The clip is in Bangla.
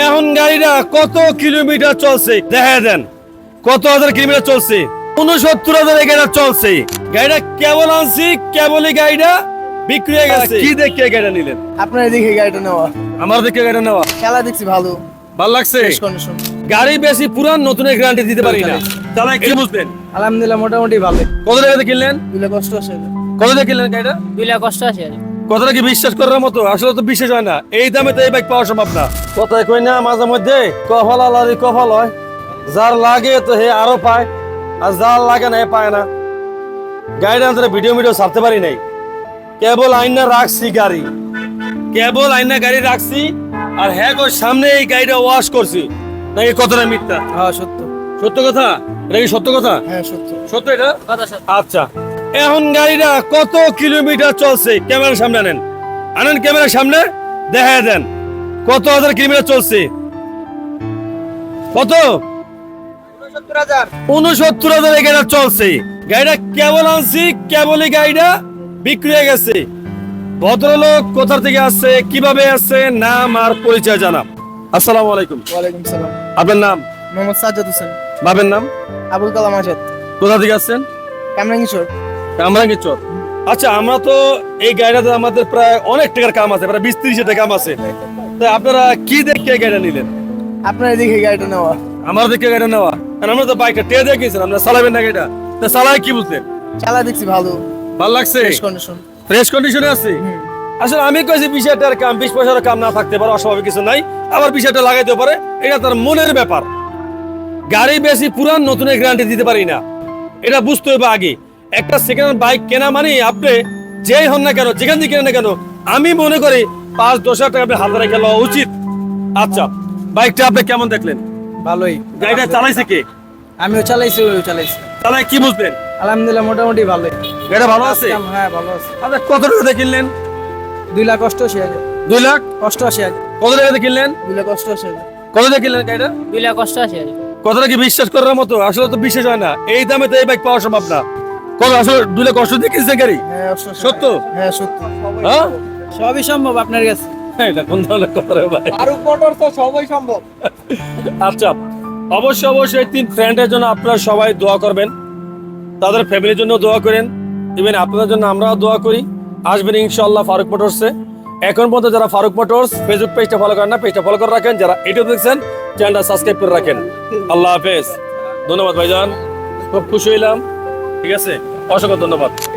এখন গাড়িটা কত কিলোমিটার চলছে? দেখা দেন। কত হাজার কিলোমিটার চলছে? উনসত্তর হাজার এই গাড়িটা চলছে। গাড়িটা কেবল আনছি কেবলই গাড়িটা বিক্রি হয়ে গেছে। কি দেখে গাড়িটা নিলেন? আপনার এদিকে গাড়িটা নেওয়া। আমার দেখে গাড়িটা নেওয়া। খেলা দেখছি ভালো। ভালো লাগছে? গাড়ি বেশি পুরান নতুনের গ্যারান্টি দিতে পারি না। তাহলে কি বুঝলেন? আলহামদুলিল্লাহ মোটামুটি ভালো কত টাকাতে কিনলেন? দুলে কষ্ট আছে কত টাকা কিনলেন গাড়িটা? দুই লাখ কষ্ট আছে। কথাটা কি বিশ্বাস করার মতো? আসলে তো বিশ্বাস হয় না। এই দামে তো এই বাইক পাওয়া সম্ভব না। কথায় কই না মাঝে মধ্যে কফল আলারি কফল হয়। যার লাগে তো হে আরও পায় আর যার লাগে না পায় না। গাড়িটা আমরা ভিডিও ভিডিও ছাড়তে পারি নাই। কেবল আইনা রাখছি গাড়ি। কেবল আইনা গাড়ি রাখছি আর হ্যাঁ গো সামনে এই গাড়িটা ওয়াশ করছি। নাকি কতটা মিথ্যা? হ্যাঁ সত্য। সত্য কথা? এটা কি সত্য কথা? হ্যাঁ সত্য। সত্য এটা? কথা আচ্ছা। এখন গাড়িটা কত কিলোমিটার চলছে? ক্যামেরার সামনে আনেন। আনেন ক্যামেরার সামনে দেখা দেন। কত হাজার কিলোমিটার চলছে? কত? উনসত্তর হাজার। এই গাড়িটা চলছে। গাড়িটা কেবল আনছি কেবলই গাড়িটা বিক্রি হয়ে গেছে। ভদ্রলোক কোথা থেকে আসছে কীভাবে আসছে নাম আর পরিচয় জানাম আসসালামু আলাইকুম। ওয়ালাইকুম সালাম। আপনার নাম? মোহাম্মদ সাজ্জাদ হোসেন। বাবের নাম? আবুল কালাম আজাদ। কোথা থেকে আসছেন? কামরাঙ্গিচর আমরা কি চোর আচ্ছা আমরা তো এই গাড়িটাতে আমাদের প্রায় অনেক টাকার কাম আছে প্রায় বিশ ত্রিশ টাকা কাম আছে। তো আপনারা কি দেখে গাড়িটা নিলেন? আপনার এদিকে গাড়িটা নেওয়া। আমার দেখে গাড়িটা নেওয়া? কারণ আমরা তো বাইকটা টেয়ে দিয়ে গেছিলাম আপনারা চালাবেন না গাড়িটা। তো চালায় কি বুঝলেন? খেলা দেখছি ভালো। ভালো লাগছে? ফ্রেশ কন্ডিশন ফ্রেশ কন্ডিশনে আছে? আসলে আমি কইছি বিষয়টার কাম বিশ পয়সার কাম না থাকতে পারে অস্বাভাবিক কিছু নাই। আবার বিষয়টা লাগাইতে পারে এটা তার মনের ব্যাপার। গাড়ি বেশি পুরান নতুনের গ্যারান্টি দিতে পারি না। এটা বুঝতে হবে আগে। একটা সেকেন্ড হ্যান্ড বাইক কেনা মানে আপনি যেই হন না কেন যেখান থেকে কেনেন না কেন আমি মনে করি পাঁচ দশ হাজার টাকা আপনি হাতে রেখে লওয়া উচিত। আচ্ছা বাইকটা আপনি কেমন দেখলেন? ভালোই। গাড়িটা চালাইছে কে? আমিও চালাইছি ওইও চালাইছি। চালাই কি বুঝলেন? আলহামদুলিল্লাহ মোটামুটি ভালোই। গাড়িটা ভালো আছে? হ্যাঁ ভালো আছে। আচ্ছা কত টাকা কিনলেন? দুই লাখ অষ্টআশি হাজার। দুই লাখ? অষ্টআশি হাজার। কত টাকা কিনলেন? দুই লাখ অষ্টআশি হাজার। কত টাকা কিনলেন গাড়িটা? দুই লাখ কষ্ট আছে আর কি। কথাটা কি বিশ্বাস করার মতো? আসলে তো বিশ্বাস হয় না। এই দামে তো এই বাইক পাওয়া সম্ভব না। কত আসলে গাড়ি? হ্যাঁ সত্য? হ্যাঁ সত্য। হ্যাঁ? সবই সম্ভব আপনার কাছে। এটা কোন ধরনের কথা রে ভাই? আরও মোটর তো সবই সম্ভব। আচ্ছা অবশ্যই অবশ্যই তিন ফ্রেন্ডের জন্য আপনারা সবাই দোয়া করবেন। তাদের ফ্যামিলির জন্য দোয়া করেন। ইভেন আপনাদের জন্য আমরাও দোয়া করি। আসবেন ইনশাআল্লাহ ফারুক মোটরসে এখন পর্যন্ত যারা ফারুক মোটরস ফেসবুক পেজটা ফলো করেন না পেজটা ফলো করে রাখেন। যারা ইউটিউব দেখছেন চ্যানেলটা সাবস্ক্রাইব করে রাখেন। আল্লাহ হাফেজ। ধন্যবাদ ভাইজান। খুব খুশি হইলাম। ঠিক আছে? অসংখ্য ধন্যবাদ।